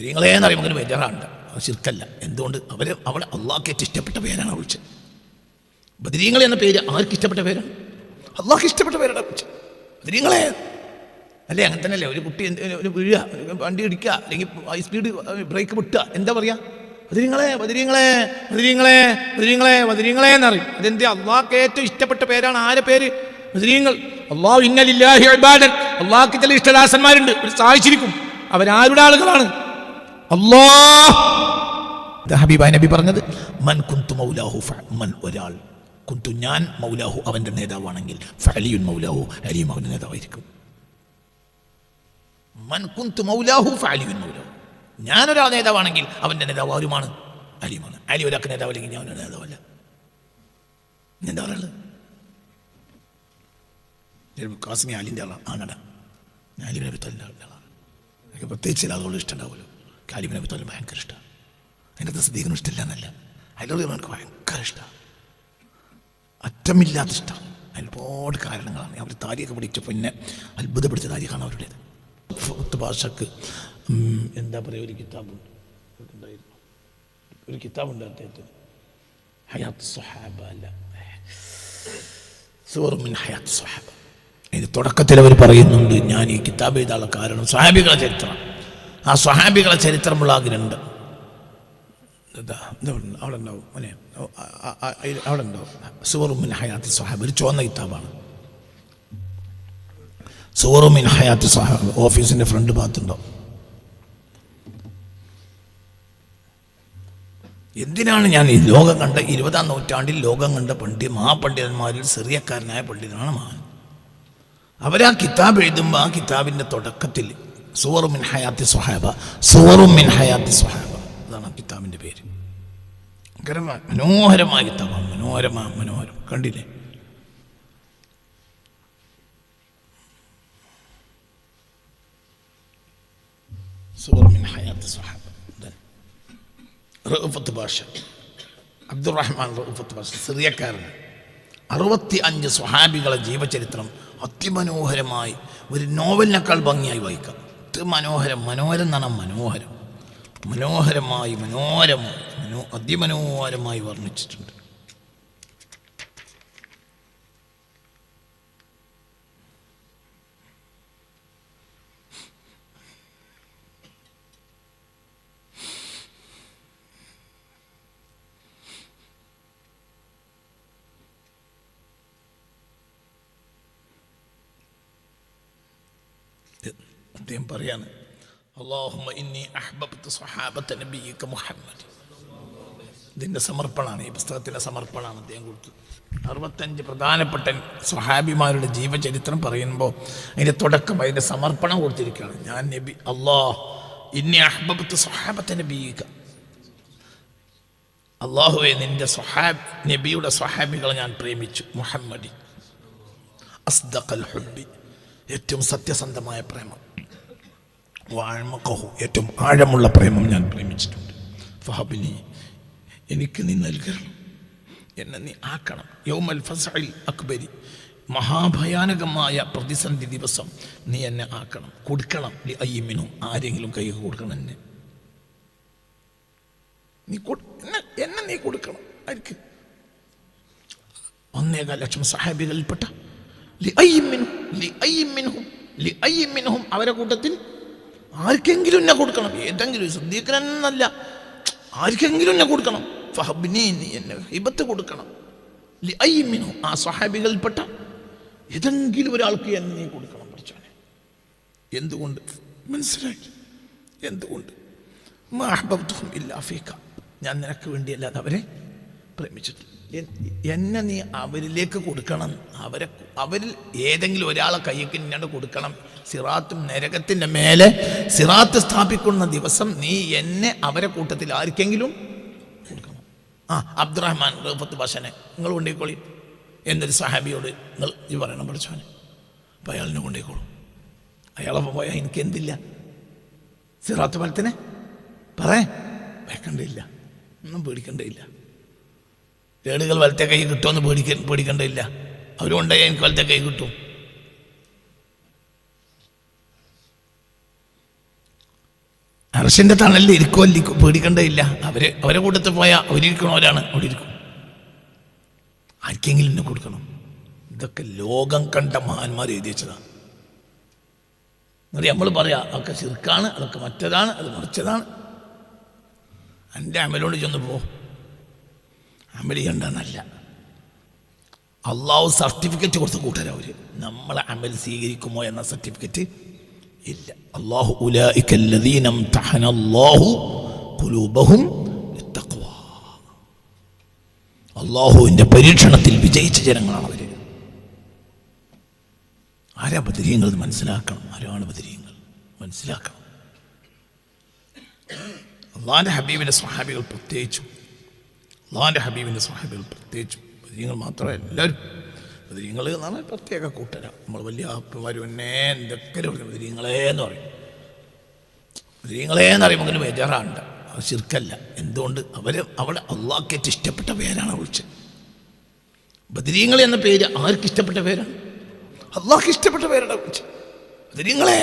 ബദരീങ്ങളെ എന്ന് പറയുമ്പോൾ അങ്ങനെ ബേജാറാണ്ട് അത് ശിർക്കല്ല. എന്തുകൊണ്ട്? അവർ അവൾ അള്ളാഹ്ക്ക് ഏറ്റവും ഇഷ്ടപ്പെട്ട പേരാണ് വിളിച്ചത് ബദരീങ്ങൾ എന്ന പേര് ആർക്ക് ഇഷ്ടപ്പെട്ട പേരാണ്? അള്ളാഹ്ക്ക് ഇഷ്ടപ്പെട്ട പേരാണ് വിളിച്ചത് ബദരീങ്ങളെ. അല്ലേ? അങ്ങനെ തന്നെയല്ലേ? ഒരു കുട്ടി ഒരു വീഴുക വണ്ടി ഇടിക്കുക അല്ലെങ്കിൽ ഹൈ സ്പീഡ് ബ്രേക്ക് വിട്ടുക എന്താ പറയുക ബദരീങ്ങളെ ബദരീങ്ങളെ ബദരീങ്ങളെ ബദരീങ്ങളെ ബദരീങ്ങളെ എന്നറിയും. അതെന്ത്? അള്ളാഹ്ക്ക് ഏറ്റവും ഇഷ്ടപ്പെട്ട പേരാണ് ആരെ പേര്? ബദരീങ്ങൾ. അള്ളാഹു ഇന്നലില്ലാഹി ഇബാദൻ. അള്ളാഹ്ക്ക് ചില ഇഷ്ടദാസന്മാരുണ്ട്. ഒരു സഹായിച്ചിരിക്കും അവരാരുടെ ആളുകളാണ്. ഇത് ഹബീബായ് നബി പറഞ്ഞത് മൻ കുന്തു മൗലാഹു മൻ ഒരാൾ. കുന്തു ഞാൻ മൗലാഹു അവന്റെ നേതാവാണെങ്കിൽ ഫലിയുൻ മൗലാഹു അലിയും അവന്റെ നേതാവായിരിക്കും. മൻ കുന്തു മൗലാഹു ഫലിയുൻ മൗലാഹു. ഞാനൊരാൾ നേതാവാണെങ്കിൽ അവന്റെ നേതാവ് ആരുമാണ്? അലിയുമാണ്. അലി ഒരാൾക്ക് നേതാവല്ലെങ്കിൽ ഞാൻ ഒരു നേതാവല്ല. എന്താ പറയുള്ളത് കാസിമി അലിന്റെ ആളാണ് ആണടാ. ഞാൻ അലിബിനെ പിത്തലിന്റെ ആളാണ് എനിക്ക് പ്രത്യേകിച്ച് അതുകൊണ്ട് ഇഷ്ടമുണ്ടാവുമല്ലോ കാലിബിനെ പിത്തലിന് ഭയങ്കര ഇഷ്ടമാണ് അതിന്റെ സദ്യക്കും ഇഷ്ടമില്ല എന്നല്ല. അതിലോട് എനിക്ക് ഭയങ്കര ഇഷ്ടമാണ് അറ്റമില്ലാത്ത ഇഷ്ടം. അതിന് ഒരുപാട് കാരണങ്ങളാണ്. അവർ താരിയൊക്കെ പഠിച്ച പിന്നെ അത്ഭുതപ്പെടുത്ത താരിഖാണ് അവരുടേത്. ഭാഷക്ക് എന്താ പറയുക ഒരു കിതാബുണ്ട് ഉണ്ടായിരുന്നു ഒരു കിതാബുണ്ട് അദ്ദേഹത്തിന്. ഹയാത്ത് സ്വഹാബ അല്ല. സുവർമിൻ ഹയാത്ത് സ്വഹാബ. ഇത് തുടക്കത്തിൽ അവർ പറയുന്നുണ്ട് ഞാൻ ഈ കിതാബ് എഴുതാനുള്ള കാരണം സ്വഹാബികളെ ചരിത്രം. ആ സ്വഹാബികളെ ഇതാ ഉണ്ട്, അവിടെ ഉണ്ടാവും അവിടെ ഉണ്ടാവും സ്വഹാബ് ഒരു ചുവന്ന കിതാബാണ്. സുവറുമിൻ സ്വഹാബ് ഓഫീസിന്റെ ഫ്രണ്ട് ഭാഗത്തുണ്ടോ? എന്തിനാണ് ഞാൻ ഈ ലോകം കണ്ട ഇരുപതാം നൂറ്റാണ്ടിൽ ലോകം കണ്ട പണ്ഡിത മഹാപണ്ഡിതന്മാരിൽ ചെറിയക്കാരനായ പണ്ഡിതനാണ് മഹാൻ. അവരാ കിതാബ് എഴുതുമ്പോൾ ആ കിതാബിന്റെ തുടക്കത്തിൽ സുവറുമിൻ ഹയാത്തി സുഹാബ സുവറുമിൻ ഹയാത്തി സുഹാബ. അതാണ് ആ കിതാബിന്റെ പേര്. ഭയങ്കരമായ മനോഹരമായ കിതാബാണ് മനോഹരമായ മനോഹരം. കണ്ടില്ലേ? സുവറുമിൻ അബ്ദുറഹ്മാൻ അറുപത്തി അഞ്ച് സ്വഹാബികളെ ജീവചരിത്രം അതിമനോഹരമായി ഒരു നോവലിനേക്കാൾ ഭംഗിയായി വായിക്കാം. ഇത് മനോഹരം മനോഹരം എന്നാണ് മനോഹരം. മനോഹരമായി മനോഹരമായി മനോ അതിമനോഹരമായി വർണിച്ചിട്ടുണ്ട് അദ്ദേഹം പറയാണ്. അള്ളാഹുമ്മ ഇന്നി ഇതിന്റെ സമർപ്പണമാണ് ഈ പുസ്തകത്തിന്റെ സമർപ്പണമാണ് അദ്ദേഹം കൊടുത്തത്. അറുപത്തഞ്ച് പ്രധാനപ്പെട്ട സ്വഹാബിമാരുടെ ജീവചരിത്രം പറയുമ്പോൾ അതിന്റെ തുടക്കം അതിന്റെ സമർപ്പണം കൊടുത്തിരിക്കുകയാണ്. ഞാൻ നബി അള്ളാഹ് ഇന്നി അഹ്ബത്ത് സ്വഹാബത്തെ നബിയിക അള്ളാഹുവെ നിന്റെ സ്വഹാബ് നബിയുടെ സ്വഹാബികളെ ഞാൻ പ്രേമിച്ചു മുഹമ്മദി. അസ്ദഖൽ ഹുബി ഏറ്റവും സത്യസന്ധമായ പ്രേമം. വാഴ്മക്കഹു ഏറ്റവും ആഴമുള്ള പ്രേമം ഞാൻ പ്രേമിച്ചിട്ടുണ്ട്. ഫഹബിനി എനിക്ക് നീ നൽകണം. എന്നെ നീ ആക്കണം. യൗമൽ ഫസൈൽ അക്ബരി മഹാഭയാനകമായ പ്രതിസന്ധി ദിവസം നീ എന്നെ ആക്കണം. കൊടുക്കണം. അയ്യമ്മിനും ആരെങ്കിലും കൈ കൊടുക്കണം എന്നെ. നീ എന്നെ നീ കൊടുക്കണം. ആർക്ക്? ഒന്നേകാൽ ലക്ഷം സഹാബികളിൽപ്പെട്ട അവരെ കൂട്ടത്തിൽ ആർക്കെങ്കിലും എന്നെ കൊടുക്കണം. ഏതെങ്കിലും ശ്രദ്ധിക്കണമെന്നല്ല ആർക്കെങ്കിലും എന്നെ കൊടുക്കണം. ഫഹബിനി എന്നെ ഹിബത്ത് കൊടുക്കണം. ആ സഹാബികളിൽപ്പെട്ട ഏതെങ്കിലും ഒരാൾക്ക് എന്നെ കൊടുക്കണം പഠിച്ചോനെ എന്തുകൊണ്ട്? മനസ്സിലായി. എന്തുകൊണ്ട്? മാ ഇല്ലാഫീക്ക ഇല്ലാ ഞാൻ നിനക്ക് വേണ്ടിയല്ലാതെ അവരെ പ്രേമിച്ചിട്ടില്ല എന്നെ നീ അവരിലേക്ക് കൊടുക്കണം. അവരെ അവരിൽ ഏതെങ്കിലും ഒരാളെ കൈയ്ക്ക് നിന്നോട് കൊടുക്കണം. സിറാത്തും നരകത്തിന്റെ മേലെ സിറാത്ത് സ്ഥാപിക്കുന്ന ദിവസം നീ എന്നെ അവരെ കൂട്ടത്തിൽ ആർക്കെങ്കിലും കൊടുക്കണം. ആ അബ്ദുറഹ്മാൻ റഫത്ത് ബഷനെ നിങ്ങൾ കൊണ്ടേക്കോളി. എന്നൊരു സഹാബിയോട് നിങ്ങൾ ഈ പറയണം പഠിച്ചോനെ അപ്പോൾ അയാളിനെ കൊണ്ടേക്കോളൂ. അയാളെ പോയാൽ എനിക്ക് എന്തില്ല സിറാത്ത് ഫലത്തിനെ പറയേ വയ്ക്കണ്ടില്ല ഒന്നും പേടിക്കണ്ടില്ല ഏടുകൾ വലത്തെ കൈ കിട്ടുമെന്ന് പേടിക്ക പേടിക്കണ്ടേയില്ല. അവരുണ്ടായി എനിക്ക് വലത്തെ കൈ കിട്ടും. അർഷിന്റെ തണലിൽ ഇരിക്കുമല്ല പേടിക്കേണ്ടതില്ല. അവർ അവരെ കൂട്ടത്തിൽ പോയാൽ അവരിരിക്കണവരാണ് അവിടെ ഇരിക്കും. ആർക്കെങ്കിലും എന്നെ കൊടുക്കണം. ഇതൊക്കെ ലോകം കണ്ട മഹാന്മാർ എഴുതി വെച്ചതാണ് നമ്മൾ പറയാ അതൊക്കെ ചെറുക്കാണ് അതൊക്കെ മറ്റതാണ് അത് മറിച്ചതാണ്. എന്റെ അമലോട് ചെന്ന് പോ. അമൽ ചെയ്യണ്ടെന്നല്ല അള്ളാഹു സർട്ടിഫിക്കറ്റ് കൊടുത്ത് കൂട്ടരാ അവർ. നമ്മളെ അമൽ സ്വീകരിക്കുമോ എന്ന സർട്ടിഫിക്കറ്റ് ഇല്ല. അള്ളാഹു ഉലീനം തഹന അള്ളാഹു കുലൂബഹും അള്ളാഹുവിന്റെ പരീക്ഷണത്തിൽ വിജയിച്ച ജനങ്ങളാണ് അവർ ആരാ ബദരീയങ്ങൾ മനസ്സിലാക്കണം? ആരാണ് ബദരീയങ്ങൾ മനസ്സിലാക്കണം. അള്ളാഹാന്റെ ഹബീബിന്റെ സ്വഹാബികൾ പ്രത്യേകിച്ചു. അള്ളാഹാന്റെ ഹബീബിന്റെ സ്വഹാബികൾ പ്രത്യേകിച്ചു. ബദരീയങ്ങൾ മാത്രമല്ല എല്ലാവരും. ബദരീങ്ങൾ എന്നാണ് പ്രത്യേക കൂട്ടര. നമ്മൾ വലിയ ആപ്പന്മാർ എന്നെ എന്തൊക്കെ വിളിക്കും ബദരീങ്ങളെ എന്ന് പറയും. ബദരീങ്ങളെ എന്ന് പറയുമ്പോൾ അങ്ങനെ ബേജാറാണ്ട് അത് ശിർക്കല്ല. എന്തുകൊണ്ട്? അവർ അവിടെ അള്ളാക്കേറ്റ് ഇഷ്ടപ്പെട്ട പേരാണ് വിളിച്ചത്. ബദരീങ്ങൾ എന്ന പേര് ആർക്ക് ഇഷ്ടപ്പെട്ട പേരാണ്? അള്ളാഹ്ക്ക് ഇഷ്ടപ്പെട്ട പേരാണ് വിളിച്ചത്. ബദരീങ്ങളെ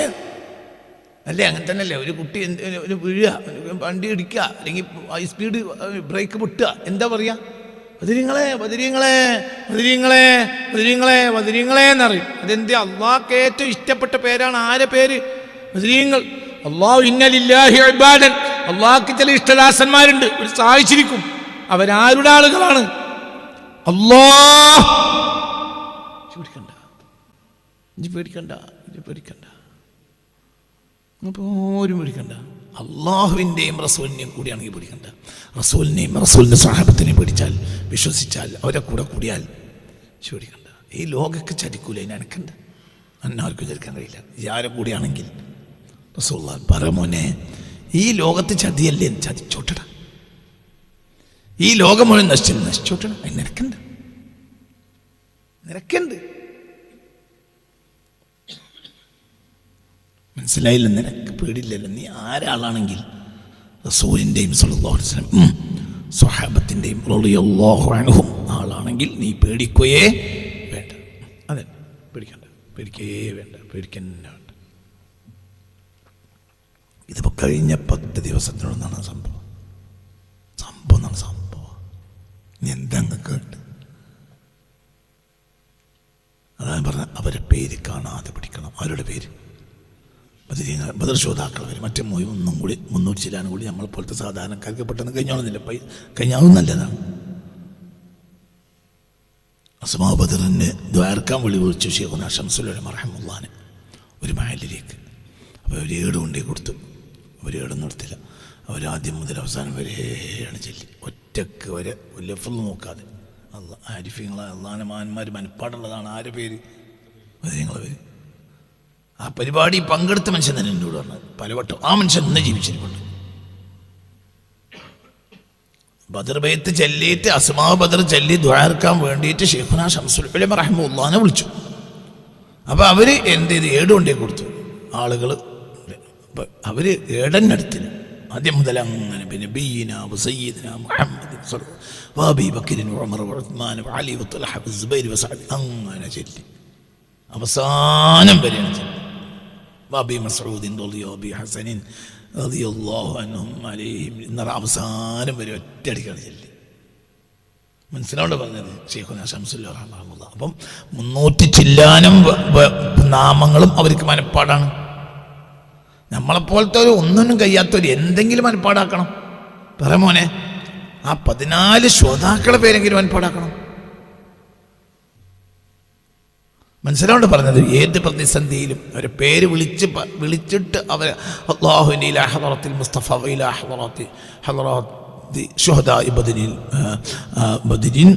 അല്ലേ? അങ്ങനെ തന്നെയല്ലേ? ഒരു കുട്ടി എന്ത് വീഴുക വണ്ടി ഇടിക്കുക അല്ലെങ്കിൽ സ്പീഡ് ബ്രേക്ക് പൊട്ടുക. എന്താ പറയുക ബദരീങ്ങളെ വതിരിങ്ങളെ വതിരിങ്ങളെ വതിരിങ്ങളെ വതിരിങ്ങളെ എന്നറിയും. അതെന്ത്? അള്ളാഹ്ക്ക് ഏറ്റവും ഇഷ്ടപ്പെട്ട പേരാണ് ആരെ പേര്? വതിരിങ്ങൾ അള്ളാഹു ഇന്നലില്ലാഹി അബാദൻ അള്ളാഹ്ക്ക് ചില ഇഷ്ടദാസന്മാരുണ്ട്. ഒരു സഹായിച്ചിരിക്കും. അവരാരുടെ ആളുകളാണ്. അള്ളാഹ്! പേടിക്കണ്ട. ഇഞ്ചി പേടിക്കണ്ട. പേടിക്കണ്ട. അപ്പോൾ പേടിക്കണ്ട. അള്ളാഹുവിന്റെയും റസൂലിനെയും കൂടിയാണ് ഈ പിടിക്കേണ്ടത് റസൂലിനെയും റസൂലിന്റെ സാഹബത്തിനെയും പിടിച്ചാൽ വിശ്വസിച്ചാൽ അവരെ കൂടെ കൂടിയാൽ ചോദിക്കേണ്ട ഈ ലോകക്ക് ചരിക്കൂല അതിന് അനക്കണ്ട അന്നാർക്കും ചരിക്കാൻ കഴിയില്ല. ഇയാരെ കൂടിയാണെങ്കിൽ റസൂള്ള പറമോനെ ഈ ലോകത്ത് ചതിയല്ലേ? ചതിച്ചോട്ടട. ഈ ലോകം മുഴുവൻ നശിച്ചു നശിച്ചോട്ടട. നിനക്കുണ്ട് നിനക്കുണ്ട് മനസ്സിലായില്ല നിനക്ക് പേടില്ലല്ലോ നീ ആരാളാണെങ്കിൽ റസൂലിന്റെയും സല്ലാസ്ലം സ്വഹാബത്തിന്റെയും റളിയല്ലാഹു അൻഹും ആളാണെങ്കിൽ നീ പേടിക്കുകയേ വേണ്ട. അതെ പേടിക്കണ്ട പേടിക്കേ വേണ്ട പേടിക്കന്നെ വേണ്ട. ഇതിപ്പോൾ കഴിഞ്ഞ പത്ത് ദിവസത്തിനുള്ളതാണ് സംഭവം. സംഭവം എന്നാണ് സംഭവം. ഇനി എന്തങ്ങ് കേട്ട്? അതാണ് പറഞ്ഞ അവരുടെ പേര് കാണാതെ പിടിക്കണം. അവരുടെ പേര്? ബദരീങ്ങൾ ബദർ ശ്രോതാക്കൾ വരും. മറ്റേ മോയി ഒന്നും കൂടി മുന്നൂറ്റി ചെല്ലാനും കൂടി നമ്മളെ പോലത്തെ സാധാരണക്കാർക്ക് പെട്ടെന്ന് കഴിഞ്ഞോളുന്നില്ല പൈ കഴിഞ്ഞാവും നല്ലതാണ്. അസമാ ബദറിന് ദ്വാരക്കാൻ വിളി വിളിച്ചു ഷേഖുന ഷംസുലയുടെ മറഹമുല്ലാന് ഒരു മഹലിലേക്ക്. അപ്പോൾ അവർ ഏട് കൊണ്ടേ കൊടുത്തു. അവർ ഏടും നിർത്തില്ല അവരാദ്യം മുതൽ അവസാനം വരെയാണ് ചൊല്ലി. ഒറ്റയ്ക്ക് വരെ ലഫുള്ള് നോക്കാതെ. അല്ല ആരിഫീങ്ങളെ അള്ളാന മാന്മാർ മനപ്പാടുള്ളതാണ്. ആരെ പേര്? ബദരീങ്ങളെ പേര്. ആ പരിപാടി പങ്കെടുത്ത മനുഷ്യൻ തന്നെ എന്നോട് പറഞ്ഞത് പലവട്ടം ആ മനുഷ്യൻ ഇന്ന് ജീവിച്ചിരിപ്പുണ്ട്. ബദർ ബൈത്ത് ചൊല്ലിയിട്ട് അസ്മാ ബദർ ചെല്ലി ദ്വാരക്കാൻ വേണ്ടിയിട്ട് ഷെയ്ഖുന ഷംസുൽ റഹ്മുല്ലാനെ വിളിച്ചു. അപ്പോൾ അവർ എന്ത് ചെയ്ത്? ഏട് കൊണ്ടേ കൊടുത്തു. ആളുകൾ അവർ ഏടനടുത്തിന് ആദ്യം മുതൽ അങ്ങനെ പിന്നെ ബീന സയ്യിദ്ന മുഹമ്മദ് വാബി ബക്കിരിൻ ഉമർ ഉസ്മാൻ അലി വത്തലഹ സുബൈർ വസഅദ് അങ്ങനെ ചെല്ലി. അവസാനം വരെയാണ് ചൊല്ലി ബാബി മസൂദിൻ ബി ഹസനിൻ റളിയല്ലാഹു അൻഹും അലൈഹിം. എന്ന അവസാനം വരെ ഒറ്റയടിക്കാണ് ചൊല്ലി മനസ്സിലോണ്ട് പറഞ്ഞത്? ഷെയ്ഖുന ഷംസുല്ല അപ്പം മുന്നൂറ്റി ചില്ലാനും നാമങ്ങളും അവർക്ക് മനപ്പാടാണ്. നമ്മളെപ്പോലത്തെ ഒരു ഒന്നിനും കഴിയാത്തൊരു എന്തെങ്കിലും മനപ്പാടാക്കണം. പറ മോനെ ആ പതിനാല് ശ്രോതാക്കളെ പേരെങ്കിലും മനപ്പാടാക്കണം. മനസ്സിലോണ്ട് പറഞ്ഞത് ഏത് പ്രതിസന്ധിയിലും അവരെ പേര് വിളിച്ച് പ- വിളിച്ചിട്ട് അവർ അള്ളാഹുവിൻ്റെ ഇലാ ഹദറത്തിൽ മുസ്തഫ ഇലാ ഹദറത്തി ഹദറത്തി ഷുഹദ ബദരിൻ ബദരിൻ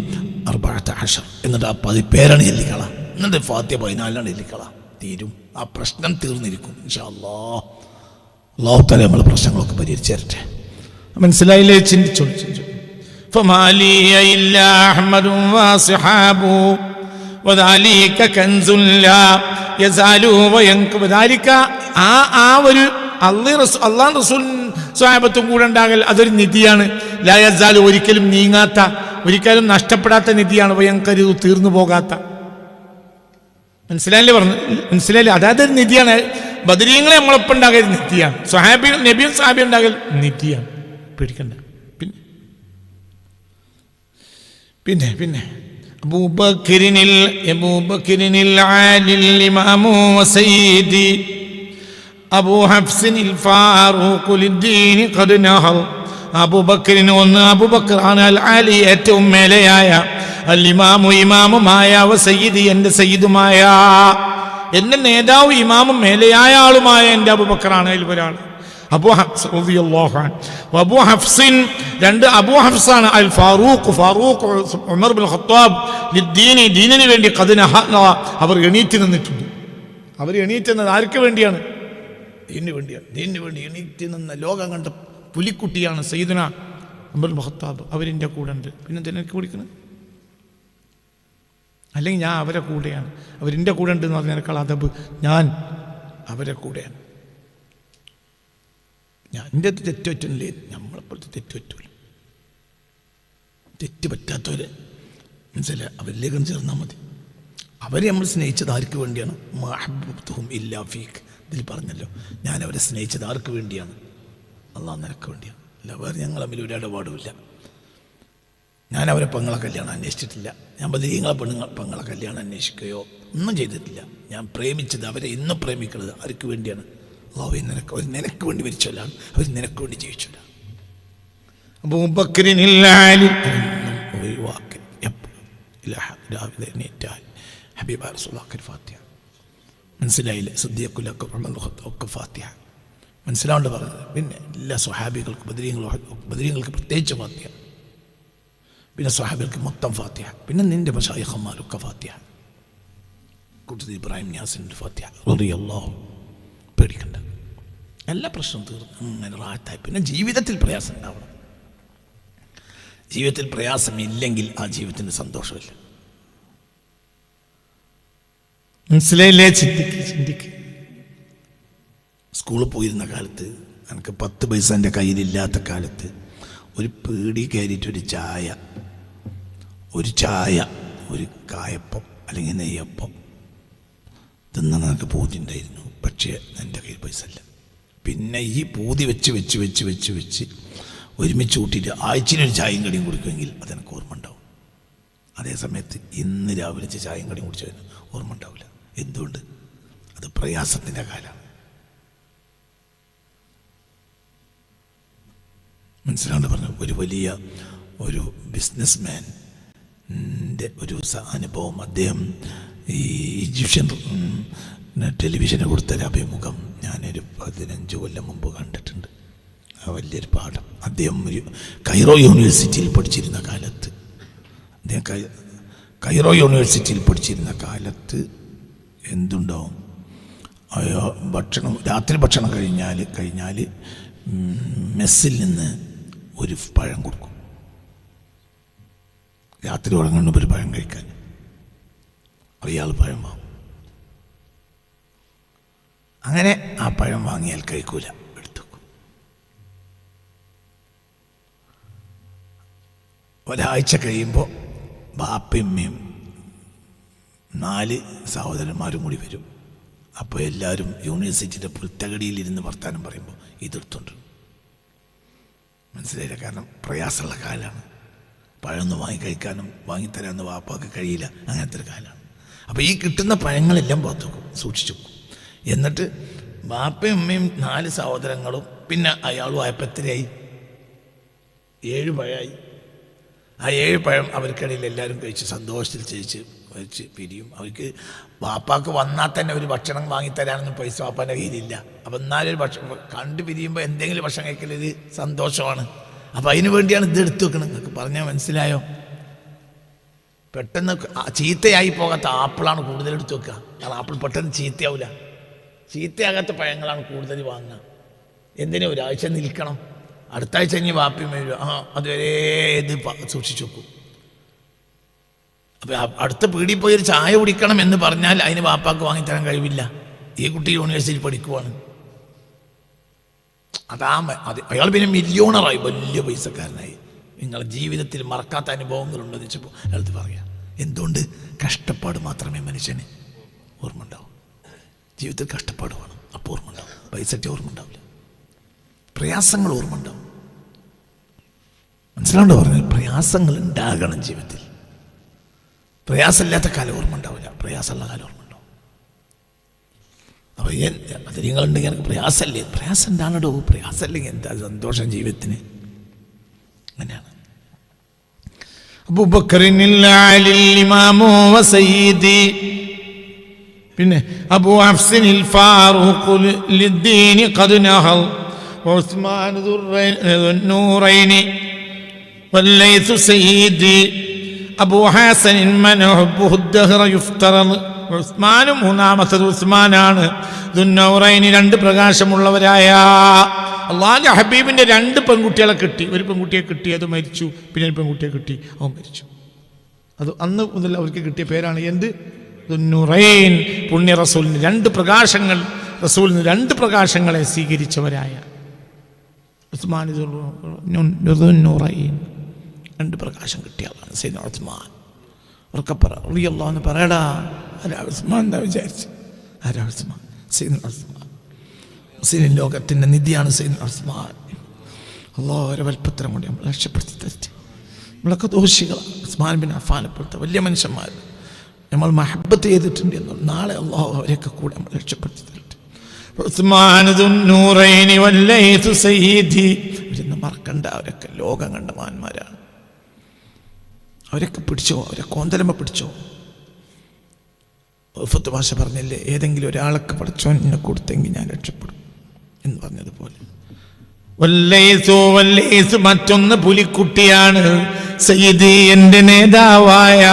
അർബാത്ത അഷർ എന്നിട്ട് ആ പതി പേരാണ് ചെല്ലിക്കള എന്നിട്ട് ഫാത്യ പതിനാലിനാണ് ചെല്ലിക്കള തീരും ആ പ്രശ്നം തീർന്നിരിക്കും ഇൻഷാ അല്ലാഹ് അള്ളാഹു തല നമ്മളെ പ്രശ്നങ്ങളൊക്കെ പരിഹരിച്ചു തരട്ടെ മനസ്സിലായില്ലേ ചിന്തിച്ചോളൂ ചിന്തിച്ചോളൂ فما لي إلا أحمد وصحابه ആ ആ ഒരു റസൂൽ കൂടെ ഉണ്ടാകൽ അതൊരു നിധിയാണ്. ലയസാലു ഒരിക്കലും നീങ്ങാത്ത ഒരിക്കലും നഷ്ടപ്പെടാത്ത നിധിയാണ്. വയങ്കരു തീർന്നു പോകാത്ത. മനസ്സിലായില്ലേ പറഞ്ഞു? മനസ്സിലായില്ലേ? അതായത് ഒരു നിധിയാണ്. ബദരീങ്ങളെ നമ്മളൊപ്പം ഉണ്ടാകൽ നിധിയാണ്. സ്വഹാബി നബിയും സ്വഹാബി ഉണ്ടാകൽ നിധിയാണ്. പേടിക്കണ്ട. പിന്നെ പിന്നെ പിന്നെ. അബൂബക്രിനിൽ അബൂബക്രിനിൽ ആലിൽ ഇമാമു വസയ്യിദി അബൂ ഹഫ്സിനിൽ ഫാറൂഖു ലിദ്ദീനി ഖദ് നഹർ. അബൂബക്രിന് ഒന്ന് അബൂബക്കറാണ് അൽ ആലി ഏറ്റവും മേലെയായ അൽ ഇമാമു ഇമാമുമായ സയ്യിദി എന്റെ സയ്യിദുമായ. എന്റെ നേതാവ് ഇമാമും മേലെയായ ആളുമായ എന്റെ അബൂബക്കറാണ് അതിൽ ഒരാൾ. അബൂ അബൂ ഹഫ്സിൻ രണ്ട് Abu ഹഫ്സാണ്. Al Farooq Farooq Umar bin Khattab ലിദ്ദീനി ദീനിന് വേണ്ടി നഹർ അവർ എണീറ്റ് നിന്നിട്ടുണ്ട്. അവർ എണീറ്റ് നിന്നത് ആർക്ക് വേണ്ടിയാണ്? ദീനിന് വേണ്ടിയാണ്. ദീനിന് വേണ്ടി എണീറ്റ് നിന്ന ലോകം കണ്ട പുലിക്കുട്ടിയാണ് സയ്യിദന അബ്ദുൽ മഹത്താബ് അവരിന്റെ കൂടെ ഉണ്ട് പിന്നെ എനിക്ക് വിളിക്കുന്നത് അല്ലെങ്കിൽ ഞാൻ അവരെ കൂടെയാണ്. അവരിന്റെ കൂടെ ഉണ്ട് എന്ന് പറഞ്ഞതിനേക്കാൾ അതബ് ഞാൻ അവരെ കൂടെയാണ്. ഞാൻ എന്റെ അത് തെറ്റുപറ്റില്ലേ നമ്മളെപ്പോലത്തെ തെറ്റ് പറ്റൂല. തെറ്റ് പറ്റാത്തവരെ മനസ്സിലെ അവരിലേക്കും ചേർന്നാൽ മതി. അവരെ നമ്മൾ സ്നേഹിച്ചത് ആർക്ക് വേണ്ടിയാണ്? മഹബത്തുഹും ഇല്ലാ ഫീഖ്. ഇതിൽ പറഞ്ഞല്ലോ ഞാൻ അവരെ സ്നേഹിച്ചത് ആർക്ക് വേണ്ടിയാണ്? അള്ളാഹ് നിനക്ക് വേണ്ടിയാണ്. അല്ല വേറെ ഞങ്ങൾ തമ്മിൽ ഒരു ഇടപാടുമില്ല. ഞാൻ അവരെ പെങ്ങളെ കല്യാണം അന്വേഷിച്ചിട്ടില്ല. ഞാൻ ബദരീങ്ങളെ പെണ്ണുങ്ങൾ പെങ്ങളെ കല്യാണം അന്വേഷിക്കുകയോ? ഒന്നും ചെയ്തിട്ടില്ല. ഞാൻ പ്രേമിച്ചത് അവരെ ഇന്നും പ്രേമിക്കുന്നത് ആർക്ക് വേണ്ടിയാണ്? അള്ളാഹു നിനക്ക് അവർ നിനക്ക് വേണ്ടി മരിച്ചവരാണ് അവർ നിനക്ക് വേണ്ടി ജീവിച്ചവരാണ് അബൂബക്രിനിൽ ആലി എന്നും ഒഴിവാക്കി എപ്പോഴും ഇലാഹ രാവിലെ എണീറ്റാൽ ഹബീബ റസൂലാക്കൽ ഫാത്തിഹ. മനസ്സിലായില്ലേ? സുദ്ദിയക്കുലൊക്കെ ഒക്കെ ഫാത്തിഹ. മനസ്സിലാണ്ട് പറഞ്ഞത്. പിന്നെ എല്ലാ സ്വഹാബികൾക്കും ബദരീങ്ങളും ബദരീങ്ങൾക്ക് പ്രത്യേകിച്ച് ഫാത്തിഹ. പിന്നെ സ്വഹാബികൾക്ക് മൊത്തം ഫാത്തിഹ. പിന്നെ നിന്റെ മഷായഹന്മാരൊക്കെ ഫാത്തിഹ. കൂട്ടത്തിൽ ഇബ്രാഹിം യാസിന്റെ ഫാത്തിഹ. റളിയല്ലാഹു പേടിക്കണ്ട. എല്ലാ പ്രശ്നവും തീർന്നു. അങ്ങനെ റാത്തായി പിന്നെ ജീവിതത്തിൽ പ്രയാസം ഉണ്ടാവണം. ജീവിതത്തിൽ പ്രയാസമില്ലെങ്കിൽ ആ ജീവിതത്തിന് സന്തോഷമില്ല. മനസ്സിലായില്ലേ? ചിന്തിക്ക് ചിന്തിക്ക്. സ്കൂളിൽ പോയിരുന്ന കാലത്ത് എനിക്ക് പത്ത് പൈസ എന്റെ കയ്യിലില്ലാത്ത കാലത്ത് ഒരു പേടി കയറിയിട്ട് ഒരു ചായ ഒരു ചായ ഒരു കായപ്പം അല്ലെങ്കിൽ നെയ്യപ്പം തിന്നാൻ എനിക്ക് പൂതിണ്ടായിരുന്നു പക്ഷേ എന്റെ കയ്യിൽ പൈസ ഇല്ല. പിന്നെ ഈ പൂതി വെച്ച് വെച്ച് വെച്ച് വെച്ച് വെച്ച് ഒരുമിച്ച് കൂട്ടിയിട്ട് ആഴ്ചയിലൊരു ചായയും കടിയും കുടിക്കുമെങ്കിൽ അതെനിക്ക് ഓർമ്മ ഉണ്ടാവും. അതേ സമയത്ത് ഇന്ന് രാവിലെ ചായയും കടിയും കുടിച്ചതിന് ഓർമ്മ ഉണ്ടാവില്ല. എന്തുകൊണ്ട്? അത് പ്രയാസത്തിന്റെ കാലമാണ്. മനസ്സിലാണ്ട് പറഞ്ഞു ഒരു വലിയ ഒരു ബിസിനസ് മാന്റെ ഒരു അനുഭവം അദ്ദേഹം ഈ ഈജിപ്ഷ്യൻ ടെലിവിഷന് കൊടുത്തൊരു അഭിമുഖം ഞാനൊരു പതിനഞ്ച് കൊല്ലം മുമ്പ് കണ്ടിട്ടുണ്ട്. ആ വലിയൊരു പാഠം. അദ്ദേഹം ഒരു കൈറോ യൂണിവേഴ്സിറ്റിയിൽ പഠിച്ചിരുന്ന കാലത്ത് അദ്ദേഹം കൈ കൈറോ യൂണിവേഴ്സിറ്റിയിൽ പഠിച്ചിരുന്ന കാലത്ത് എന്തുണ്ടാവും? അയ്യോ ഭക്ഷണം രാത്രി ഭക്ഷണം കഴിഞ്ഞാൽ കഴിഞ്ഞാൽ മെസ്സിൽ നിന്ന് ഒരു പഴം കൊടുക്കും. രാത്രി ഉറങ്ങുന്ന ഒരു പഴം കഴിക്കാൻ. അയാൾ പഴം വാങ്ങും. അങ്ങനെ ആ പഴം വാങ്ങിയാൽ കഴിക്കൂല. എടുത്തു. ഒരാഴ്ച കഴിയുമ്പോൾ ബാപ്പയമ്മയും നാല് സഹോദരന്മാരും കൂടി വരും. അപ്പോൾ എല്ലാവരും യൂണിവേഴ്സിറ്റിയുടെ പുൽത്തകടിയിലിരുന്ന് വർത്താനം പറയുമ്പോൾ ഇതെടുത്തുണ്ട് മനസ്സിലായില്ല? കാരണം പ്രയാസമുള്ള കാലമാണ് പഴമൊന്നും വാങ്ങി കഴിക്കാനും വാങ്ങിത്തരാമെന്ന് വാപ്പാക്ക് കഴിയില്ല. അങ്ങനത്തെ ഒരു കാലമാണ് അപ്പോൾ ഈ കിട്ടുന്ന പഴങ്ങളെല്ലാം പുറത്തു സൂക്ഷിച്ചു എന്നിട്ട് ബാപ്പയും ഉമ്മയും നാല് സഹോദരങ്ങളും പിന്നെ അയാളും ആയപ്പോൾ ഏഴ് പഴമായി. ആ ഏഴ് പഴം അവർക്കിടയിൽ എല്ലാവരും കഴിച്ച് സന്തോഷത്തിൽ ചേച്ച് വെച്ച് പിരിയും. അവർക്ക് വാപ്പാക്ക് വന്നാൽ തന്നെ ഒരു ഭക്ഷണം വാങ്ങിത്തരാനൊന്നും പൈസ വാപ്പാന്റെ കയ്യിലില്ല. അപ്പം എന്നാലും ഒരു ഭക്ഷണം കണ്ടു പിരിയുമ്പോൾ എന്തെങ്കിലും ഭക്ഷണം കഴിക്കലൊരു സന്തോഷമാണ്. അപ്പം അതിന് വേണ്ടിയാണ് ഇത് എടുത്തു വെക്കണം നിങ്ങൾക്ക് പറഞ്ഞാൽ മനസ്സിലായോ? പെട്ടെന്ന് ചീത്തയായി പോകാത്ത ആപ്പിളാണ് കൂടുതൽ എടുത്തു വെക്കുക കാരണം ആപ്പിൾ പെട്ടെന്ന് ചീത്തയാവില്ല ചീത്തയാകാത്ത പഴങ്ങളാണ് കൂടുതൽ വാങ്ങുക. എന്തിനു ഒരാഴ്ച നിൽക്കണം? അടുത്ത ആഴ്ച ഇനി വാപ്പി മേഴു ആ അതുവരെ ഇത് സൂക്ഷിച്ചു വെക്കും. അപ്പം അടുത്ത പീടിയിൽ പോയി ഒരു ചായ കുടിക്കണം എന്ന് പറഞ്ഞാൽ അതിന് വാപ്പാക്ക് വാങ്ങിത്തരാൻ കഴിവില്ല. ഈ കുട്ടി യൂണിവേഴ്സിറ്റി പഠിക്കുവാണ്. അതാ അത് അയാൾ പിന്നെ മില്യോണറായി വലിയ പൈസക്കാരനായി. നിങ്ങളുടെ ജീവിതത്തിൽ മറക്കാത്ത അനുഭവങ്ങളുണ്ടോ എന്ന് വെച്ചപ്പോൾ അയാളത് പറയാം എന്തുകൊണ്ട് കഷ്ടപ്പാട് മാത്രമേ മനുഷ്യന് ഓർമ്മ ഉണ്ടാവും? ജീവിതത്തിൽ കഷ്ടപ്പാട് വേണം അപ്പോൾ ഓർമ്മ ഉണ്ടാവും പൈസയ്ക്ക് ഓർമ്മ ഉണ്ടാവില്ല പ്രയാസങ്ങൾ ഓർമ്മ ഉണ്ടാവും മനസ്സിലാണ്ടോ പറഞ്ഞത്? പ്രയാസങ്ങൾ ഉണ്ടാകണം ജീവിതത്തിൽ. പ്രയാസമില്ലാത്ത കാലം ഓർമ്മ ഉണ്ടാവില്ല പ്രയാസമുള്ള കാലം ഓർമ്മ ഉണ്ടാവും അപ്പോൾ ഞാൻ അത് എനിക്ക് പ്രയാസമല്ലേ? പ്രയാസം ഉണ്ടാകണോ പ്രയാസമല്ലെങ്കിൽ എന്താ സന്തോഷം ജീവിതത്തിന്? അങ്ങനെയാണ്. അബൂബക്കറിനിൽ ഇമാമോ വസയ്യിദി പിന്നെ അബൂ ഹഫ്സിനിൽ ഫാറൂഖു ലിദ്ദീനി ഖദ് നഹൽ وعثمان ذو الري- ذو النورين والليث سيدي أبو حسن من حبه الدهر يفترض ഉസ്മാനും മൂന്നാമത്തത് ഉസ്മാനാണ് ദുന്നൗറൈനി രണ്ട് പ്രകാശമുള്ളവരായ അള്ളാഹിന്റെ ഹബീബിന്റെ രണ്ട് പെൺകുട്ടികളെ കിട്ടി ഒരു പെൺകുട്ടിയെ കിട്ടി അത് മരിച്ചു പിന്നെ ഒരു പെൺകുട്ടിയെ കിട്ടി അവൻ മരിച്ചു അത് അന്ന് മുതൽ അവർക്ക് കിട്ടിയ പേരാണ് എന്ത് ദുന്നുറൈൻ പുണ്യ റസൂലിന് രണ്ട് പ്രകാശങ്ങൾ റസൂലിന് രണ്ട് പ്രകാശങ്ങളെ സ്വീകരിച്ചവരായ ഉസ്മാൻ രണ്ട് പ്രകാശം കിട്ടിയ ആളാണ് സൈദ് ഉസ്മാൻ. ഉറക്കെ പറ റിയല്ലോ എന്ന് പറയടാ ആരാ ഉസ്മാൻ എന്താ വിചാരിച്ചു. ആരാ ഉസ്മാൻ? സൈദ് ഉസ്മാൻ. മുസ്ലിം ലോകത്തിന്റെ നിധിയാണ് സൈദ് ഉസ്മാൻ. ഒരു വൽപ്പത്തരം കൊണ്ട് നമ്മൾ രക്ഷപ്പെടുത്തി തരിച്ച് നമ്മളൊക്കെ ദോഷികളാണ്. ഉസ്മാൻ ബിൻ അഫാനെ പോലത്തെ വലിയ മനുഷ്യന്മാർ നമ്മൾ മഹബത്ത് ചെയ്തിട്ടുണ്ട് എന്നും നാളെ അള്ളാഹു അവരെയൊക്കെ കൂടെ നമ്മൾ രക്ഷപ്പെടുത്തി തരട്ടെ. ഇവരൊന്നും മറക്കണ്ട അവരൊക്കെ ലോകം കണ്ട മാന്മാരാണ് അവരൊക്കെ പിടിച്ചോ അവരെ കോന്തലമ്മ പിടിച്ചോ? ഉഫത്ത് ഭാഷ പറഞ്ഞില്ലേ ഏതെങ്കിലും ഒരാളൊക്കെ പഠിച്ചോ എന്നെ കൊടുത്തെങ്കിൽ ഞാൻ രക്ഷപ്പെടും എന്ന് പറഞ്ഞതുപോലെ. വല്ലൈസു മറ്റൊന്ന് പുലിക്കുട്ടിയാണ്. സയ്യിദി എന്റെ നേതാവായ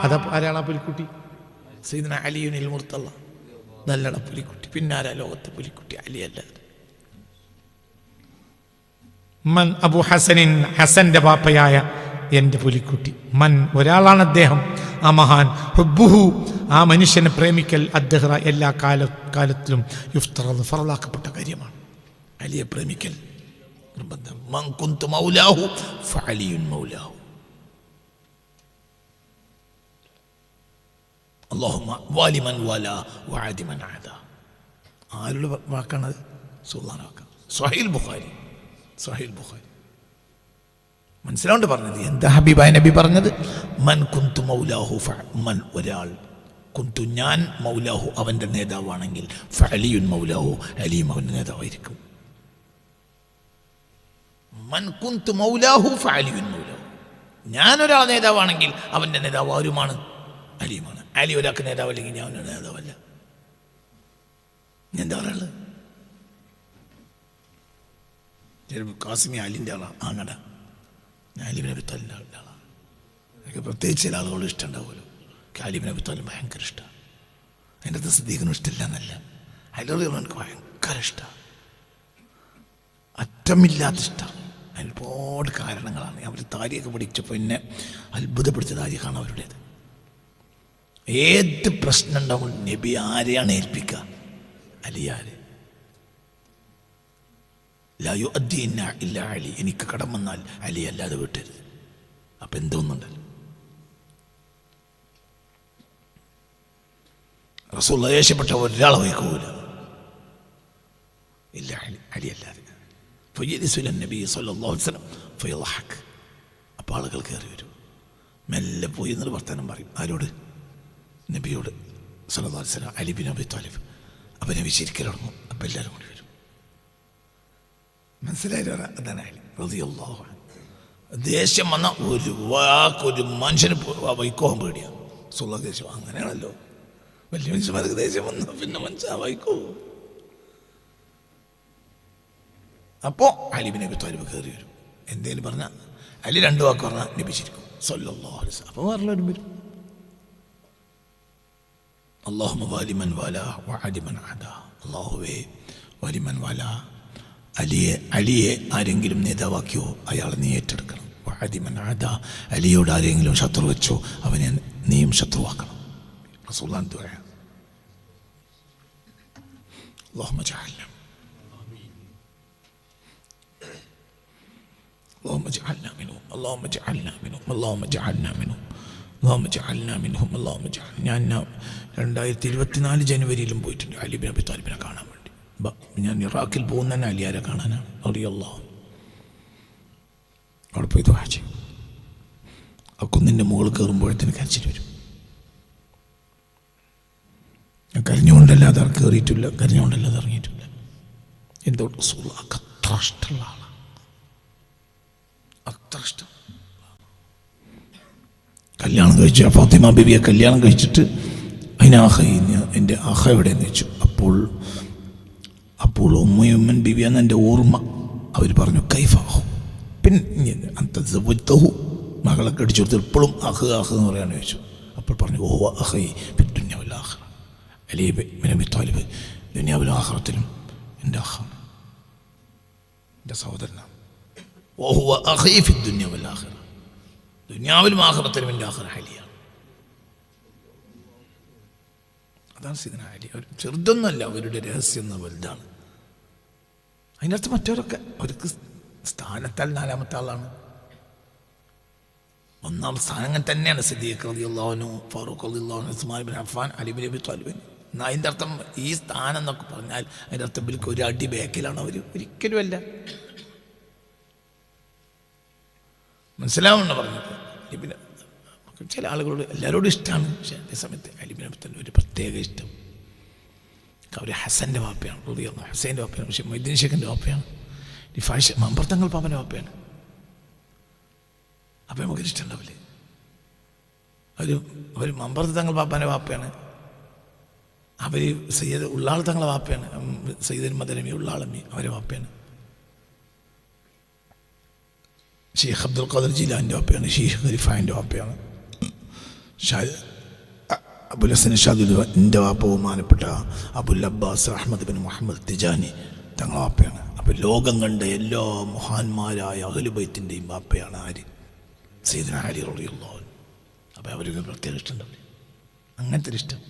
അതാ ആരാളാ പുലിക്കുട്ടി? സീദന അലിയുനിൽ മുർത്തള്ള നല്ലട പുലിക്കുട്ടി. പിന്നാരാ ലോകത്തെ പുലിക്കുട്ടി? അലി അല്ലാതെ മൻ അബു ഹസനിൻ ഹസന്റെ പാപ്പയായ എന്റെ പുലിക്കുട്ടി. മൻ ഒരാളാണ് അദ്ദേഹം. ആ മഹാൻ ഹുബുഹു ആ മനുഷ്യനെ പ്രേമിക്കൽ അദ്ദേഹം എല്ലാ കാല കാലത്തിലും യുഫ്തറന്ന് ഫറലാക്കപ്പെട്ട കാര്യമാണ്. അലിയെ പ്രേമിക്കൽ നിർബന്ധം. മൗലാഹു ഫഅലിയുൻ മൗലാഹു. വാലിമൻ ആരുടെ വാക്കാണത്? സുൽത്താൻ വാക്കാണ് സ്വഹീൽ ബുഖാരി. സ്വഹീൽ ബുഖാരി. മനസ്സിലാണ്ട് പറഞ്ഞത്. എന്താ ഹബീബായ നബി പറഞ്ഞത്? മൻ കുന്തു മൗലാഹു മൻ ഒരാൾ. കുന്തു ഞാൻ മൗലാഹു അവന്റെ നേതാവാണെങ്കിൽ ഫഅലിയുൻ മൗലാഹു അലിയും അവന്റെ നേതാവായിരിക്കും. മൻ കുന്തു മൗലാഹു ഫഅലിയുൻ മൗലാഹു. ഞാൻ ഒരാൾ നേതാവാണെങ്കിൽ അവന്റെ നേതാവ് ആരുമാണ്? അലിയുമാണ്. അലി ഒരാൾക്ക് നേതാവല്ലെങ്കിൽ ഞാൻ ഒരു നേതാവല്ല എന്താ പറയുള്ളത് ചിലപ്പോൾ കാസിമി അലിന്റെ ആളാണ് ആങ്ങട അലിബിനെ വിത്താലിന്റെ ആളുടെ ആളാണ് എനിക്ക് പ്രത്യേകിച്ച് ചില ആളുകളും ഇഷ്ടമുണ്ടാവുമല്ലോ എനിക്ക് അലിബിനെ വിത്താലും ഭയങ്കര ഇഷ്ടമാണ് അതിന്റെ അടുത്ത് ശ്രദ്ധിക്കണം ഇഷ്ടമില്ല എന്നല്ല. അയലോളികൾ എനിക്ക് ഭയങ്കര ഇഷ്ടമാണ് അറ്റമില്ലാത്ത ഇഷ്ടമാണ് അതിന് ഒരുപാട് കാരണങ്ങളാണ്. അവർ താരിയൊക്കെ പഠിച്ചപ്പോൾ എന്നെ അത്ഭുതപ്പെടുത്തിയ താരിഖാണ് അവരുടേത്. ഏത് പ്രശ്നം ഉണ്ടാവും നബി ആരെയാണ് ഏൽപ്പിക്കുക? അലിയാര്. ലായു അദ്ദീന ഇല്ല അലി. എനിക്ക് കടം വന്നാൽ അലി അല്ലാതെ വിട്ടരുത്. അപ്പൊ എന്തോന്നുണ്ടല്ലോ റസൂള്ള ദേഷ്യപ്പെട്ട ഒരാളെ വഹിക്കൂല ഇല്ല അലി അലി അല്ലാതെ. ഫയ്യദിസുലൻ നബി സല്ലല്ലാഹു അലൈഹി വസല്ലം അപ്പോൾ ആളുകൾ കയറി വരും. മെല്ലെ പോയി എന്നൊരു വർത്തമാനം പറയും. ആരോട്? നബിയോട് സല്ലല്ലാഹു അലൈഹി വസല്ലം അലി ബിൻ അബി താലിഫ് അപ്പം നബി ചിരിക്കൽ തുടങ്ങും അപ്പം എല്ലാവരും കൂടി വരും. മനസ്സിലായില്ല അലി ദേഷ്യം വന്ന ഒരു വാക്കൊരു മനുഷ്യന് വൈക്കോഹം പേടിയാണ്. സുള്ള ദേഷ്യം അങ്ങനെയാണല്ലോ. വലിയ മനുഷ്യന്മാർക്ക് ദേഷ്യം വന്ന പിന്നെ മനുഷ്യ വൈക്കോ. അപ്പോ നബി താലിബ് കയറി വരും. എന്തേലും പറഞ്ഞാൽ അലി രണ്ട് വാക്ക് പറഞ്ഞാൽ സല്ലല്ലാഹു അലൈഹി വസല്ലം. അപ്പോൾ വേറെ വരും. അള്ളാഹുമ വാലിമൻ വാല വാലിമൻ ആദ അള്ളാഹുവേ വാലിമൻ വാല അലിയെ അലിയെ ആരെങ്കിലും നേതാവാക്കിയോ അയാളെ നീ ഏറ്റെടുക്കണം വാദിമൻ ആദ അലിയോട് ആരെങ്കിലും ശത്രു വെച്ചോ അവനെ നീയും ശത്രുവാക്കണം റസൂലാൻ ദുആ اللهم اجعلنا اللهم اجعلنا منهم اللهم اجعلنا منهم اللهم اجعلنا منهم ഞാൻ രണ്ടായിരത്തി ഇരുപത്തിനാല് ജനുവരിയിലും പോയിട്ടുണ്ട്. അലിബിൻ അബി താലിബിനെ കാണാൻ വേണ്ടി. ഞാൻ ഇറാഖിൽ പോകുന്ന തന്നെ അലിയാരെ കാണാനാണ് അറിയല്ലോ അവിടെ പോയി ചെയ്യും. ആ കുന്നിന്റെ മുകളിൽ കയറുമ്പോഴത്തേന് കരച്ചിട്ട് വരും. ഞാൻ കരഞ്ഞുകൊണ്ടല്ലാതെ കയറിയിട്ടില്ല. കരഞ്ഞുകൊണ്ടല്ലാതെ ഇറങ്ങിയിട്ടില്ല. എന്തോ റസൂൽ അത്ര ഇഷ്ടമുള്ള ആളാണ് അത്ര ഇഷ്ടം. കല്യാണം കഴിച്ചു. ഫാത്തിമ ബിബിയെ കല്യാണം കഴിച്ചിട്ട് അതിനാഹ എന്റെ ആഹ എവിടെയെന്ന് വെച്ചു അപ്പോൾ അപ്പോൾ ഉമ്മയുമ്മൻ എന്ന എന്റെ ഓർമ്മ. അവർ പറഞ്ഞു കൈഫാഹു പിന്നെ അന്തഹു മകളെ കടിച്ചു കൊടുത്ത് ഇപ്പോഴും അഹ് അഹ് എന്ന് പറയാൻ ചോദിച്ചു. അപ്പോൾ പറഞ്ഞു ഓ അഹൈ ദുന്യാവിൽ ആഹ്റ അലി മിനബി താലിബ് ദുന്യാവിലും ആഹ്റത്തിലും എന്റെ അഹാണ് എന്റെ സഹോദരനാണ്. ഓഹുവ അഹൈ ഫി ദുന്യാവിൽ ആഹ്റ ദുന്യാവിലും ആഹ്റത്തിലും എന്റെ ആഹ്റ അലിയാണ്. അതാണ് സിദിന അലി. അവർ ചെറുതൊന്നുമല്ല അവരുടെ രഹസ്യം എന്ന വലുതാണ്. അതിനകത്ത് മറ്റവരൊക്കെ അവർക്ക് സ്ഥാനത്താൽ നാലാമത്തെ ആളാണ്. ഒന്നാം സ്ഥാനം തന്നെയാണ് സിദ്ദീഖ് റളിയല്ലാഹു Farooq Ali Usman bin Affan Ali bin Abi താലിബിൻ. എന്നാൽ അതിന്റെ അർത്ഥം ഈ സ്ഥാനം എന്നൊക്കെ പറഞ്ഞാൽ അതിന്റെ അർത്ഥം ഒരു അടി ബാക്കിലാണ്. അവർ ഒരിക്കലുമല്ല. മനസ്സിലാവുന്ന പറഞ്ഞത്. അലിബിന് നമുക്ക് ചില ആളുകളോട് എല്ലാവരോടും ഇഷ്ടമാണ് പക്ഷേ അതേ സമയത്ത് അലിബിന് അബ്ദുൽ ഒരു പ്രത്യേക ഇഷ്ടം. അവർ ഹസന്റെ വാപ്പയാണ് റളിയല്ലാഹു ഹുസൈന്റെ വാപ്പയാണ് പക്ഷേ മൊയ്തീൻ ഷേഖിന്റെ വാപ്പയാണ് ഡിഫാഷ് മമ്പർത്തങ്ങൾ പാപ്പന്റെ വാപ്പയാണ്. അപ്പം നമുക്കൊരു ഇഷ്ടം ഉണ്ടാവില്ലേ അവർ അവർ മമ്പർത്ത് തങ്ങൾ പാപ്പാന്റെ വാപ്പയാണ്. അവർ സയ്യദ് ഉള്ളാൾ തങ്ങളെ വാപ്പയാണ്. ഉം, സയ്യിദ് മദനമി ഉള്ളാളമ്മി അവരെ വാപ്പയാണ്. ഷെയ്ഖ് അബ്ദുൽ ഖാദർ ജിലാന്റെ ഒപ്പയാണ് ഷെയ്ഖ് ഖലിഫാന്റെ ഒപ്പയാണ് ഷാ അബുൽ ഹസൻ ഷാദുൽ എന്റെ വാപ്പ ബഹുമാനപ്പെട്ട Abul Abbas Ahmad bin Muhammad Tijani തങ്ങളെ വാപ്പയാണ് അപ്പോൾ ലോകം കണ്ട എല്ലാ മഹാന്മാരായ അഹലുബൈത്തിന്റെയും വാപ്പയാണ് ആര് സീദന അലി അൻഹു അപ്പോൾ അവർക്ക് പ്രത്യേക ഇഷ്ടമുണ്ടല്ലേ അങ്ങനത്തെ ഇഷ്ടം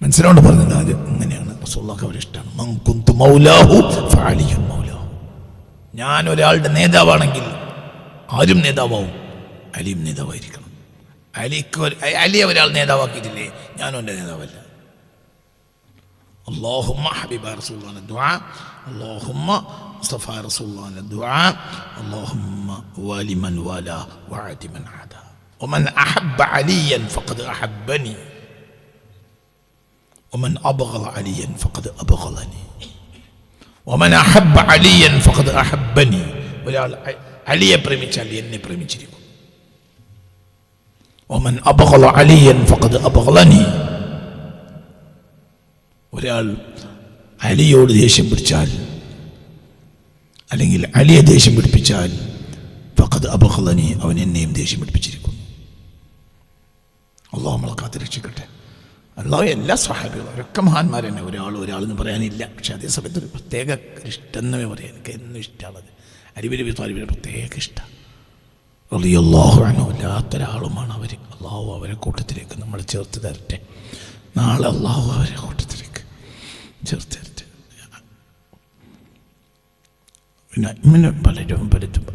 മനസ്സിലോണ്ട് പറഞ്ഞത് ആര് അങ്ങനെയാണ് റസൂള്ളാക്ക് അവരെ ഇഷ്ടമാണ് മൻ കുന്തു മൗലാഹു മൗലാഹു ഞാൻ ഒരാളുടെ നേതാവാണെങ്കിൽ ആരും നേതാവാവും അലിയും നേതാവായിരിക്കണം അലിക്ക് ഒരു- അലിയെ ഒരാൾ നേതാവാക്കിയിട്ടില്ലേ ഞാനും എൻ്റെ നേതാവല്ല اللهم حبيب رسول الله الدعاء اللهم اصطفى رسول الله الدعاء اللهم وال من والاه وعاد من عاداه ومن أحب عليا فقد أحبني ومن أبغض عليا فقد أبغضني ഒമൻ അഹബ് അലിയൻ ഫഹദ് അഹബനി ഒരാൾ അലിയെ പ്രേമിച്ചാൽ എന്നെ പ്രേമിച്ചിരിക്കും. ഒമൻ അബഹല അലിയൻ ഫഹദ് അബഹലനി ഒരാൾ അലിയോട് ദേഷ്യം പിടിച്ചാൽ അല്ലെങ്കിൽ അലിയെ ദേഷ്യം പിടിപ്പിച്ചാൽ ഫഖദ് അബഹലനി അവൻ എന്നെയും ദേഷ്യം പിടിപ്പിച്ചിരിക്കുന്നു. അള്ളാഹ് നമ്മളെ കാത്തിരക്ഷിക്കട്ടെ അള്ളാഹു എല്ലാ സഹാബികളും അവരൊക്കെ മഹാന്മാർ തന്നെ ഒരാൾ ഒരാളെന്ന് പറയാനില്ല. പക്ഷേ അതേ സമയത്ത് ഒരു പ്രത്യേക ഇഷ്ടമെന്നേ പറയാം. എനിക്ക് എന്നും ഇഷ്ടമാണത് അരിബിരി താലിബിന് പ്രത്യേക ഇഷ്ടമാണ് അള്ളാഹു ആണോ അല്ലാത്തൊരാളുമാണ് അവർ അള്ളാഹു അവരെ കൂട്ടത്തിലേക്ക് നമ്മൾ ചേർത്ത് തരട്ടെ. നാളെ അള്ളാഹു അവരെ കൂട്ടത്തിലേക്ക് ചേർത്ത് തരട്ടെ. പിന്നെ ഇങ്ങനെ പലരും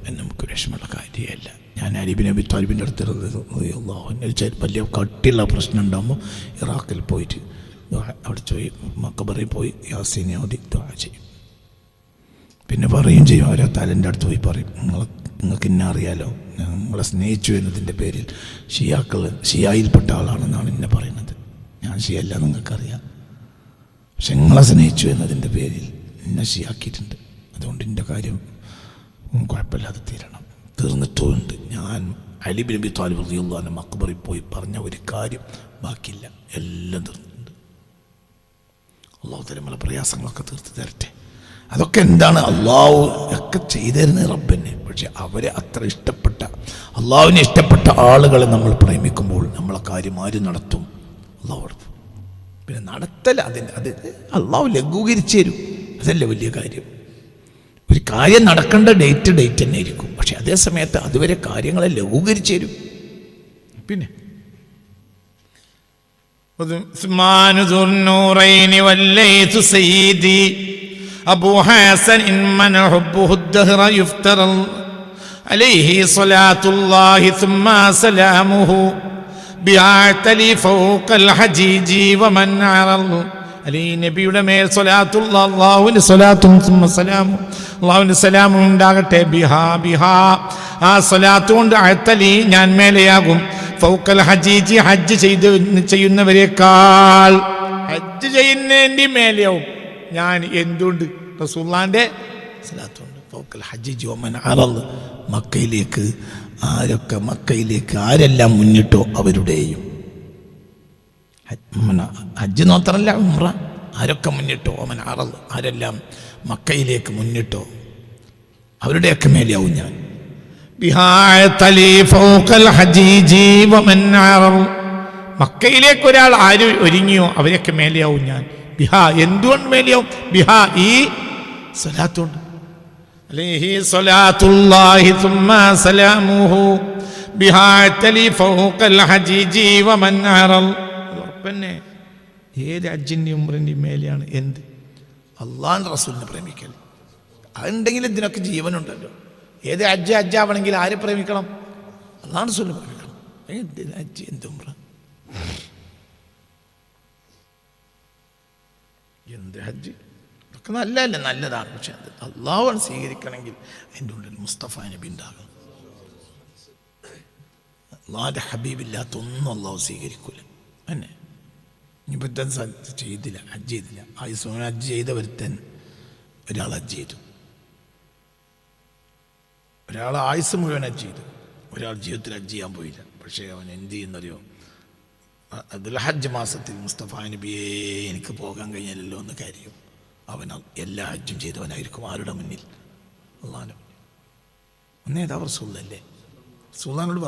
എന്ന് നമുക്ക് വിഷമമുള്ള കാര്യമല്ല. ഞാൻ അരിബിനെ അബി താലിബിന്റെ അടുത്ത് വലിയ കട്ടിയുള്ള പ്രശ്നം ഉണ്ടാകുമ്പോൾ ഇറാഖിൽ പോയിട്ട് അവിടെ പോയി മക്കബറിൽ പോയി യാസീനെ ഓതി ദ്വാ ചെയ്യും. പിന്നെ പറയും ചെയ്യും ഓരോ തലന്റെ അടുത്ത് പോയി പറയും നിങ്ങൾ നിങ്ങൾക്ക് ഇന്ന അറിയാലോ? നമ്മളെ സ്നേഹിച്ചു എന്നതിന്റെ പേരിൽ ഷിയാക്കൾ ഷിയായിൽപ്പെട്ട ആളാണെന്നാണ് എന്നെ പറയുന്നത്. ഞാൻ ഷിയല്ല നിങ്ങൾക്കറിയാം. പക്ഷെ നിങ്ങളെ സ്നേഹിച്ചു എന്നതിന്റെ പേരിൽ എന്നെ ഷിയാക്കിയിട്ടുണ്ട്. അതുകൊണ്ട് എന്റെ കാര്യം കുഴപ്പമില്ലാതെ തീരണം. തീർന്നിട്ടുമുണ്ട് ഞാൻ അലി ബിൻ അബി താലിബ് റളിയല്ലാഹു മക്ബറിൽ പോയി പറഞ്ഞ ഒരു കാര്യം ബാക്കിയില്ല. എല്ലാം തീർന്നിട്ടുണ്ട്. അള്ളാഹു തലമുള്ള പ്രയാസങ്ങളൊക്കെ തീർത്ത് തരട്ടെ. അതൊക്കെ എന്താണ്? അള്ളാഹു ഒക്കെ ചെയ്തിരുന്ന റബ്ബന്നെ. പക്ഷെ അവരെ അത്ര ഇഷ്ടപ്പെട്ട അള്ളാഹുവിനെ ഇഷ്ടപ്പെട്ട ആളുകളെ നമ്മൾ പ്രേമിക്കുമ്പോൾ നമ്മളെ കാര്യം ആര് നടത്തും. അള്ളാഹു പിന്നെ നടത്തൽ അതിന് അത് അള്ളാഹു ലഘൂകരിച്ചു തരും. അതല്ലേ വലിയ കാര്യം. ഒരു കാര്യം നടക്കേണ്ട ഡേറ്റ് ഡേറ്റ് തന്നെ ആയിരിക്കും. പക്ഷെ അതേ സമയത്ത് അതുവരെ കാര്യങ്ങളെ ലഘൂകരിച്ചു തരും. പിന്നെ? അലി നബിയുടെ മേൽ സ്വലാത്തുള്ള സ്വലാത്തും സലാമും സലാമും ഉണ്ടാകട്ടെ. ബിഹാ ബിഹാ. ആ സ്വലാത്തു കൊണ്ട് അഴത്തലി ഞാൻ മേലെയാകും. ഫൗക്കൽ ഹജീജി ഹജ്ജ് ചെയ്ത് ചെയ്യുന്നവരെക്കാൾ ഹജ്ജ് ചെയ്യുന്നതിന്റെ മേലെയാവും. ഞാൻ എന്തുകൊണ്ട് റസൂള്ളാന്റെ സ്വലാത്തുണ്ട് ഫൗക്കൽ ഹജ്ജി ഒമൻ അറന്ന് മക്കയിലേക്ക് ആരൊക്കെ മക്കയിലേക്ക് ആരെല്ലാം മുന്നിട്ടോ അവരുടെയും. ഹജ്ജ് മാത്രമല്ല ഉമ്ര ആരൊക്കെ മുന്നിട്ടോ ഓമൻ അറൾ ആരെല്ലാം മക്കയിലേക്ക് മുന്നിട്ടോ അവരുടെയൊക്കെ മേലെയാവും ഞാൻ. മക്കയിലേക്ക് ഒരാൾ ആര് ഒരുങ്ങിയോ അവരൊക്കെ മേലെയാവും ഞാൻ. ബിഹാ എന്തുകൊണ്ട് മേലെയാവും? ബിഹാ ഈ സ്വലാത്തുണ്ട്. അലൈഹി ഉറപ്പന്നെ ഏത് അജ്ജിന്റെയും ഉമ്രന്റെയും മേലെയാണ് എന്ത്? അള്ളാഹ് റസൂലിനെ പ്രേമിക്കൽ. അതുണ്ടെങ്കിൽ ഇതിനൊക്കെ ജീവനുണ്ടല്ലോ. ഏത് അജ്ജ അജ്ജാവണമെങ്കിൽ ആരെ പ്രേമിക്കണം? അള്ളാഹ് റസൂലിനെ പ്രേമിക്കണം. അജ്ജ് എന്ത് ഉമ്ര? എന്ത് ഹജ്ജ്? ഇതൊക്കെ നല്ലതല്ലേ? നല്ലതാണ്. പക്ഷെ അത് അള്ളാഹുവാണ് സ്വീകരിക്കണമെങ്കിൽ അതിന്റെ ഉള്ളിൽ മുസ്തഫ നബി ഉണ്ടാകണം. ഹബീബില്ലാത്ത ഒന്നും അള്ളാഹു സ്വീകരിക്കൂല. തന്നെ ഇനിയിപ്പോൾ ഇത്തൻ ചെയ്തില്ല ഹജ്ജ് ചെയ്തില്ല. ആയുസ് ഹജ്ജ് ചെയ്ത ഒരുത്തൻ ഒരാൾ ഹജ്ജ് ചെയ്തു. ഒരാൾ ആയുസ് മുഴുവൻ ഹജ്ജ് ചെയ്തു. ഒരാൾ ജീവിതത്തിൽ ഹജ്ജ് ചെയ്യാൻ പോയില്ല. പക്ഷേ അവൻ എന്ത് ചെയ്യുന്നറിയോ? അതിൽ ഹജ്ജ് മാസത്തിൽ മുസ്തഫ നബിയെ എനിക്ക് പോകാൻ കഴിഞ്ഞല്ലോ എന്ന് കാര്യം അവൻ എല്ലാ ഹജ്ജും ചെയ്തവനായിരിക്കും ആരുടെ മുന്നിൽ? അള്ളാഹാനും ഒന്നേതാ റസൂലല്ലേ പറഞ്ഞു